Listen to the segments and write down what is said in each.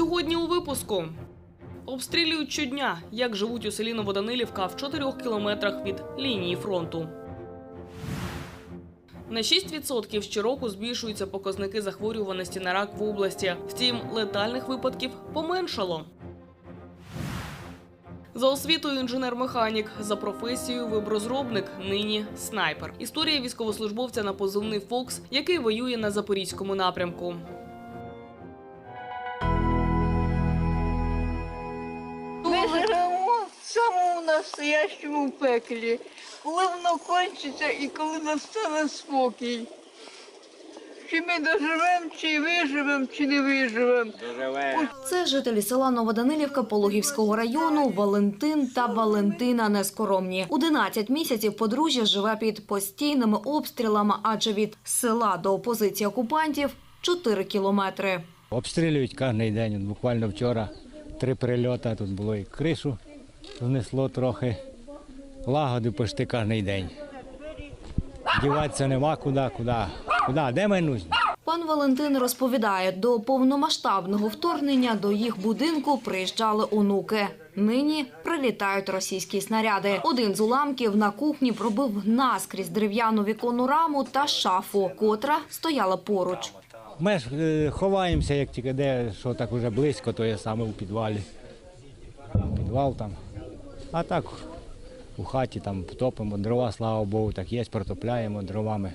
Сьогодні у випуску. Обстрілюють щодня, як живуть у селі Новоданилівка в 4 кілометрах від лінії фронту. На 6% щороку збільшуються показники захворюваності на рак в області. Втім, летальних випадків поменшало. За освітою інженер-механік, за професією веброзробник, нині снайпер. Історія військовослужбовця на позивний Фокс, який воює на запорізькому напрямку. Настоящому пеклі, коли воно кончиться і коли настане спокій. Чи ми доживемо, чи виживемо, чи не виживемо. Це жителі села Новоданилівка Пологівського району Валентин та Валентина Нескоромні. 11 місяців подружжя живе під постійними обстрілами, адже від села до опозиції окупантів 4 кілометри. Обстрілюють кожен день. Буквально вчора три прильоти тут було і кришу знесло трохи. Лагоди почти кожен день. Діватися нема куди, куди. Куди? Де ми нужні? Пан Валентин розповідає, до повномасштабного вторгнення до їх будинку приїжджали онуки. Нині прилітають російські снаряди. Один з уламків на кухні пробив наскрізь дерев'яну віконну раму та шафу, котра стояла поруч. Ми ж е, ховаємося, як тільки де, що так уже близько, то є саме у підвалі. Підвал там. А так у хаті там топимо дрова, слава Богу, так є, протопляємо дровами.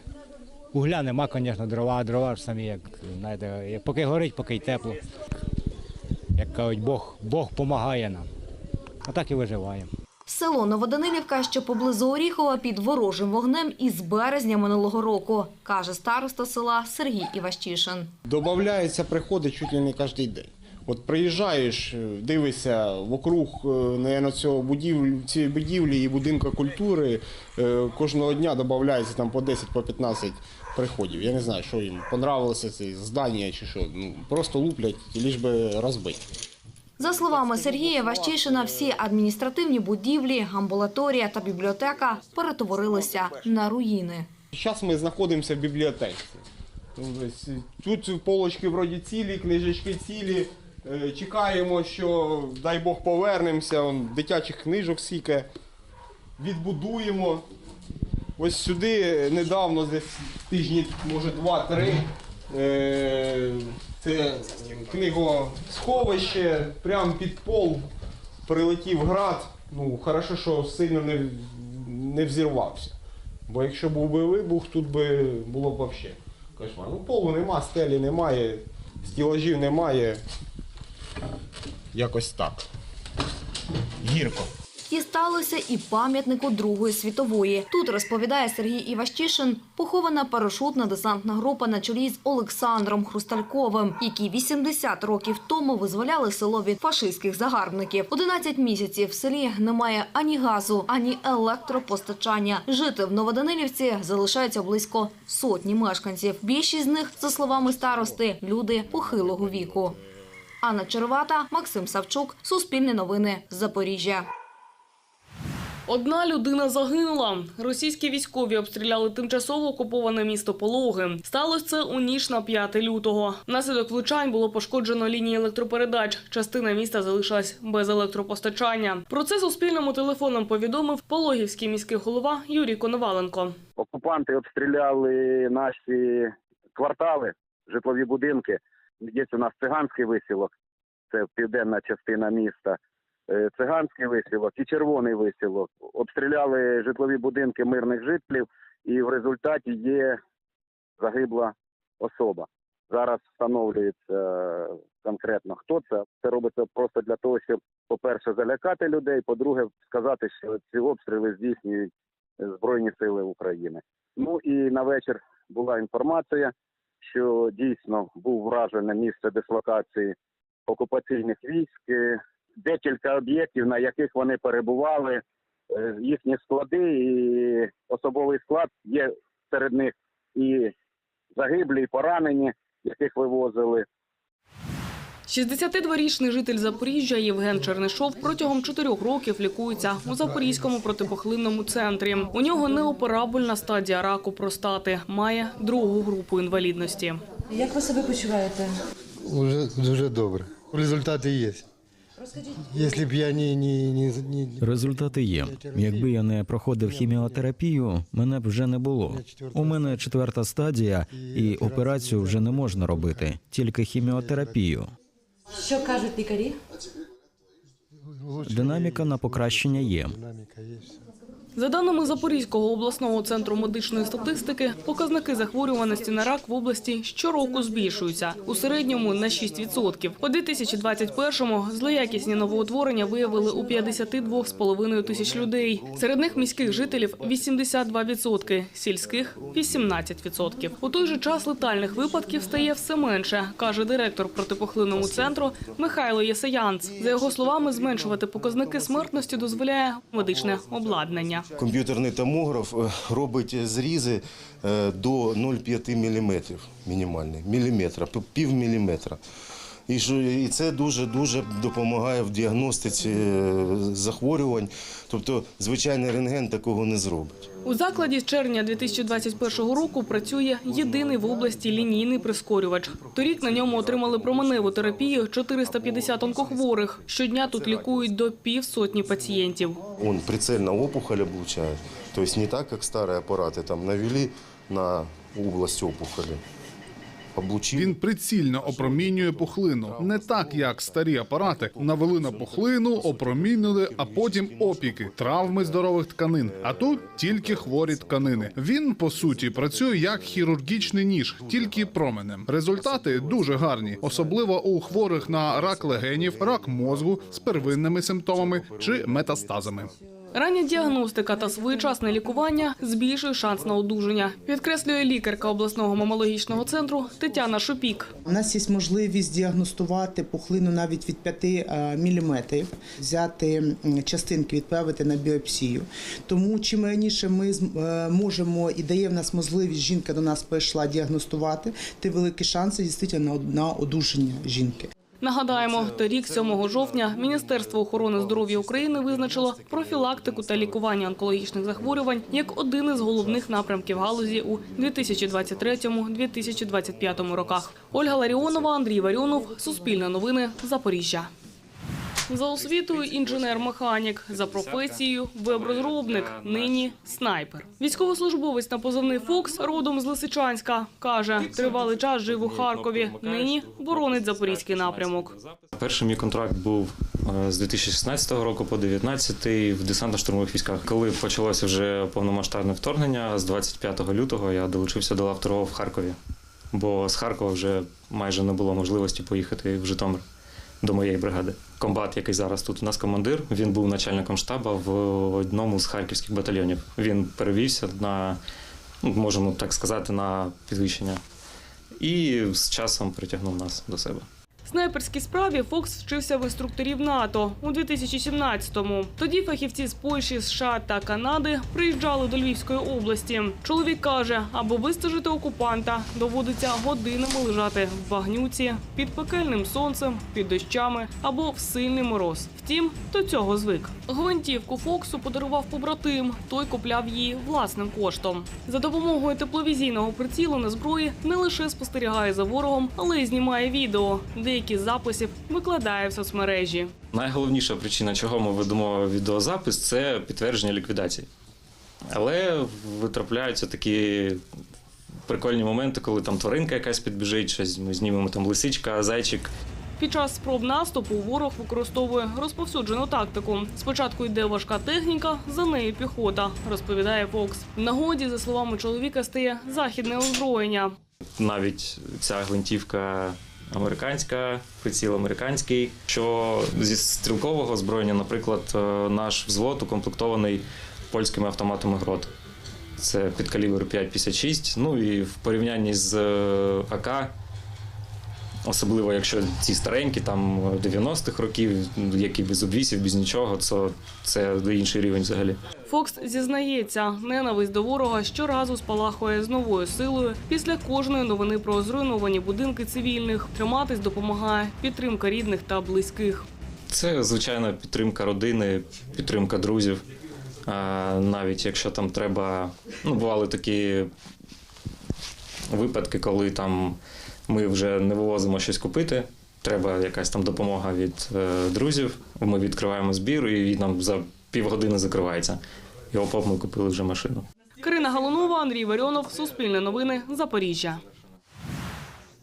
Угля нема, звісно, дрова, а дрова ж самі, як знаєте, поки горить, поки й тепло. Як кажуть, Бог, Бог допомагає нам. А так і виживаємо. Село Новоданилівка, що поблизу Оріхова, під ворожим вогнем із березня минулого року, каже староста села Сергій Іващишин. Додається, приходить чуть ли не кожен день. От приїжджаєш, е, дивишся вокруг е, наверно, цього будівлі, цієї будівлі і будинку культури. е, Кожного дня додається там по 10 по 15 приходів. Я не знаю, що їм понравилося це здання чи що. Ну, просто луплять, ліж би розбити. За словами Сергія Ващишина, всі адміністративні будівлі, амбулаторія та бібліотека перетворилися на руїни. Зараз ми знаходимося в бібліотеці. Тут полочки вроді цілі, книжечки цілі. Е, Чекаємо, що дай Бог повернемося. Он, дитячих книжок скільки. Відбудуємо. Ось сюди недавно, десь тижні, може два-три. е, Це книгосховище, прямо під пол прилетів град. Ну, хорошо, що сильно не, не взірвався. Бо якщо був би вибух, тут би було б взагалі кошмар. Ну, полу нема, стелі немає, стілажів немає. Якось так. Гірко. Дісталося і пам'ятнику Другої світової. Тут розповідає Сергій Іващишин, похована парашутна десантна група на чолі з Олександром Хрустальковим, які 80 років тому визволяли село від фашистських загарбників. 11 місяців в селі немає ані газу, ані електропостачання. Жити в Новоданилівці залишається близько сотні мешканців. Більшість з них, за словами старости, люди похилого віку. Анна Червата, Максим Савчук, Суспільне новини, Запоріжжя. Одна людина загинула. Російські військові обстріляли тимчасово окуповане місто Пологи. Сталося це у ніч на 5 лютого. Внаслідок влучань було пошкоджено лінії електропередач. Частина міста залишилась без електропостачання. Про це суспільному телефоном повідомив пологівський міський голова Юрій Коноваленко. окупанти обстріляли наші квартали, житлові будинки. Є у нас циганський висілок, це південна частина міста. е, Циганський висілок і червоний висілок. Обстріляли житлові будинки мирних жителів, і в результаті є загибла особа. Зараз встановлюється конкретно хто це. Це робиться просто для того, щоб, по-перше, залякати людей, по-друге, сказати, що ці обстріли здійснюють Збройні Сили України. Ну і на вечір була інформація, що дійсно був вражене місце дислокації окупаційних військ, е, декілька об'єктів, на яких вони перебували, е, їхні склади і особовий склад є серед них і загиблі, і поранені, яких вивозили. 62-річний житель Запоріжжя Євген Чернишов протягом чотирьох років лікується у Запорізькому протипохлинному центрі. У нього неоперабельна стадія раку простати, має другу групу інвалідності. Як ви себе почуваєте? Уже дуже добре. Результати є. Якщо б я не, не, не, не Результати є. Якби я не проходив хіміотерапію, мене б вже не було. У мене четверта стадія, і операцію вже не можна робити, тільки хіміотерапію. Що кажуть лікарі? Динаміка на покращення є. За даними Запорізького обласного центру медичної статистики, показники захворюваності на рак в області щороку збільшуються у середньому на 6%. У 2021-му злоякісні новоутворення виявили у 52,5 тисяч людей. Серед них міських жителів 82%, сільських 18%. У той же час летальних випадків стає все менше, каже директор протипухлинному центру Михайло Єсаянц. За його словами, зменшувати показники смертності дозволяє медичне обладнання. Комп'ютерний томограф е, робить зрізи е, до 0,5 мм мінімальний, міліметра, пів- міліметра. І, і це дуже дуже допомагає в діагностиці е, захворювань. Тобто звичайний рентген такого не зробить. У закладі з червня 2021 року працює єдиний в області лінійний прискорювач. Торік на ньому отримали променеву терапію 450 онкохворих. Щодня тут лікують до півсотні пацієнтів. Он прицельно опухоль облучает. То есть не так, как старые аппараты там навели на область опухоли. Він прицільно опромінює пухлину, не так як старі апарати. Навели на пухлину, опромінили, а потім опіки, травми здорових тканин. А тут тільки хворі тканини. Він по суті працює як хірургічний ніж, тільки променем. Результати дуже гарні, особливо у хворих на рак легенів, рак мозку з первинними симптомами чи метастазами. Рання діагностика та своєчасне лікування збільшує шанс на одужання, підкреслює лікарка обласного мамологічного центру Тетяна Шупік. У нас є можливість діагностувати пухлину навіть від 5 мм, взяти частинки, відправити на біопсію. Тому чим раніше ми е, можемо і дає в нас можливість, жінка до нас прийшла діагностувати, тим великі шанси дійсно на одужання жінки. Нагадаємо, торік, 7 жовтня, Міністерство охорони здоров'я України визначило профілактику та лікування онкологічних захворювань як один із головних напрямків галузі у 2023-2025 роках. Ольга Ларіонова, Андрій Варіонов, Суспільне новини, Запоріжжя. За освітою інженер-механік, за професією веб-розробник, нині снайпер. Військовослужбовець на позивний Фокс родом з Лисичанська каже, тривалий час жив у Харкові. Нині боронить запорізький напрямок. Перший мій контракт був е, з 2016 року по 2019 в десантно-штурмових військах. Коли почалося вже повномасштабне вторгнення, з 25 лютого я долучився до лав в Харкові, бо з Харкова вже майже не було можливості поїхати в Житомир до моєї бригади. Комбат, який зараз тут у нас командир, він був начальником штабу в одному з харківських батальйонів. Він перевівся на, ну, можемо так сказати, на підвищення. І з часом притягнув нас до себе. Снайперській справі Фокс вчився в інструкторів НАТО у 2017-му. Тоді фахівці з Польщі, США та Канади приїжджали до Львівської області. Чоловік каже, аби вистежити окупанта, доводиться годинами лежати в багнюці під пекельним сонцем, під дощами або в сильний мороз. Втім, до цього звик. Гвинтівку Фоксу подарував побратим. Той купляв її власним коштом. За допомогою тепловізійного прицілу на зброї не лише спостерігає за ворогом, але й знімає відео. Деякі з записів викладає в соцмережі. Найголовніша причина, чого ми ведемо відеозапис, це підтвердження ліквідації. Але витрапляються такі прикольні моменти, коли там тваринка якась підбіжить, щось ми знімемо там лисичка, зайчик. Під час спроб наступу ворог використовує розповсюджену тактику. Спочатку йде важка техніка, за нею піхота, розповідає Фокс. В нагоді, за словами чоловіка, стає західне озброєння. Навіть ця гвинтівка американська, приціл американський. Що зі стрілкового озброєння, наприклад, е, наш взвод укомплектований польськими автоматами грот. Це підкалібр 5,56. Ну і в порівнянні з е, АК, особливо якщо ці старенькі, там 90-х років, які без обвісів, без нічого, то це інший рівень взагалі. Фокс зізнається, ненависть до ворога щоразу спалахує з новою силою. Після кожної новини про зруйновані будинки цивільних триматись допомагає підтримка рідних та близьких. Це звичайно підтримка родини, підтримка друзів. А, Навіть якщо там треба, ну бували такі випадки, коли там ми вже не вивозимо щось купити. Треба якась там допомога від е, друзів. Ми відкриваємо збір, і він нам за півгодини закривається. І опоп ми купили вже машину. Карина Галунова, Андрій Варіонов, Суспільне новини, Запоріжжя.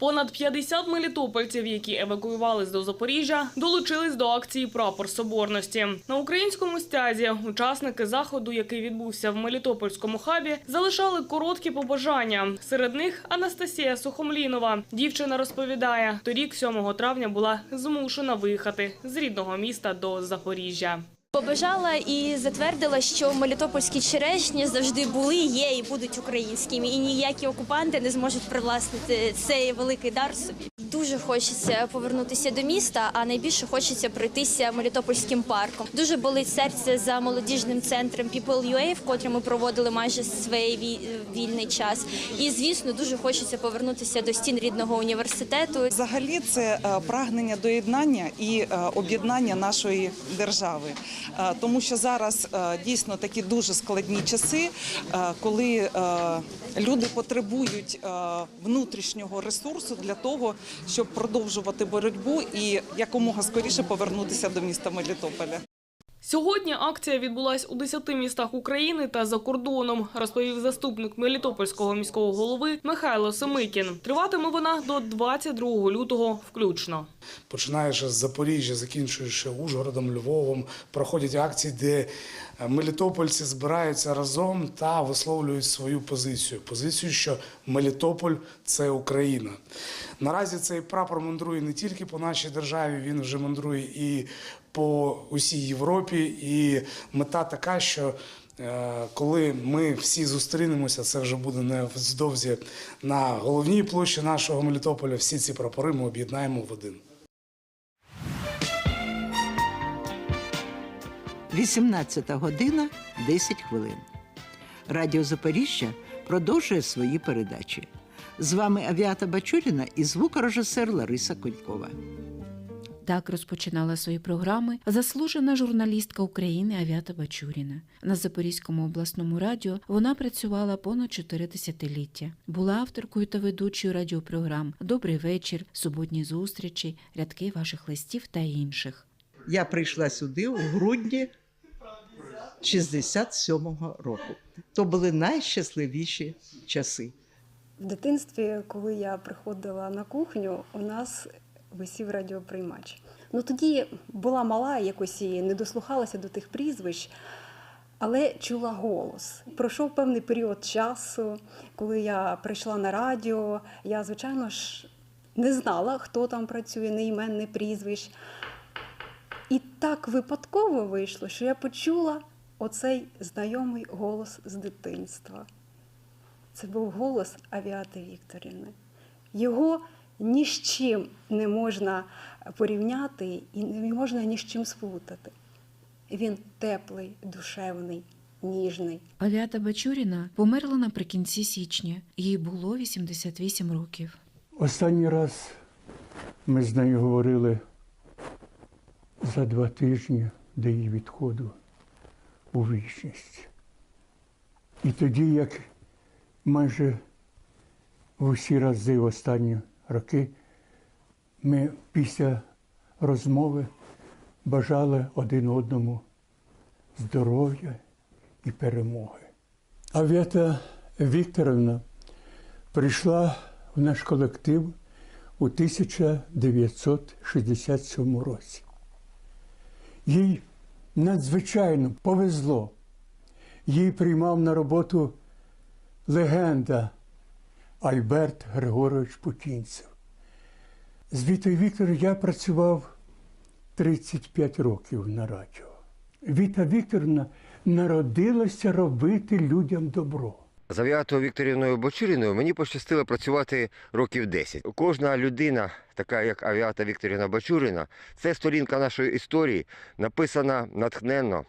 Понад 50 мелітопольців, які евакуювались до Запоріжжя, долучились до акції Прапор Соборності. На українському стязі учасники заходу, який відбувся в Мелітопольському хабі, залишали короткі побажання. Серед них Анастасія Сухомлінова. Дівчина розповідає, торік, 7 травня, була змушена виїхати з рідного міста до Запоріжжя. Побажала і затвердила, що мелітопольські черешні завжди були, є і будуть українськими, і ніякі окупанти не зможуть привласнити цей великий дар собі. Дуже хочеться повернутися до міста, а найбільше хочеться пройтися Мелітопольським парком. Дуже болить серце за молодіжним центром People.ua, в котрі ми проводили майже свій ві- вільний час. І звісно, дуже хочеться повернутися до стін рідного університету. Взагалі, це е, прагнення до єднання і е, об'єднання нашої держави, тому що зараз е, дійсно такі дуже складні часи, е, коли е, люди потребують е, внутрішнього ресурсу для того, щоб продовжувати боротьбу і якомога скоріше повернутися до міста Мелітополя. Сьогодні акція відбулась у 10 містах України та за кордоном, розповів заступник Мелітопольського міського голови Михайло Семикін. Триватиме вона до 22 лютого включно. починаючи з Запоріжжя, закінчуючи Ужгородом, Львовом, проходять акції, де е, мелітопольці збираються разом та висловлюють свою позицію. Позицію, що Мелітополь це Україна. Наразі цей прапор мандрує не тільки по нашій державі, він вже мандрує і по усій Європі. І мета така, що е, коли ми всі зустрінемося, це вже буде невздовзі на головній площі нашого Мелітополя. Всі ці прапори ми об'єднаємо в один. 18 година 10 хвилин. Радіо Запоріжжя продовжує свої передачі. З вами Авіата Бачуріна і звукорежисер Лариса Конькова. Так розпочинала свої програми заслужена журналістка України Авіата Бачуріна. На Запорізькому обласному радіо вона працювала понад чотири десятиліття. Була авторкою та ведучою радіопрограм Добрий вечір, суботні зустрічі, рядки ваших листів та інших. Я прийшла сюди у грудні 67-го року. То були найщасливіші часи. В дитинстві, коли я приходила на кухню, у нас висів радіоприймач. Ну тоді була мала, якось і не дослухалася до тих прізвищ, але чула голос. Пройшов певний період часу, коли я прийшла на радіо. Я, звичайно ж, не знала, хто там працює, не імен, не прізвищ. І так випадково вийшло, що я почула оцей знайомий голос з дитинства. Це був голос Авіати Вікторівни. Його ні з чим не можна порівняти і не можна ні з чим сплутати. Він теплий, душевний, ніжний. Авіата Бачуріна померла наприкінці січня. Їй було 88 років. Останній раз ми з нею говорили за два тижні до її відходу у вічність. І тоді, як майже в усі рази в останні роки, ми після розмови бажали один одному здоров'я і перемоги. Авіата Вікторовна прийшла в наш колектив у 1967 році. Їй надзвичайно повезло. Її приймав на роботу легенда Альберт Григорович Путінцев. З Вітою Віктором я працював 35 років на радіо. Віта Вікторовна народилася робити людям добро. З Авіатою Вікторівною Бочуріною мені пощастило працювати років 10. Кожна людина, така як Авіата Вікторівна Бачуріна, це сторінка нашої історії, написана натхненно,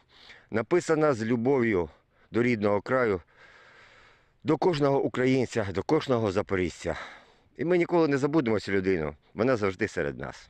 написана з любов'ю до рідного краю, до кожного українця, до кожного запоріжця. І ми ніколи не забудемо цю людину. Вона завжди серед нас.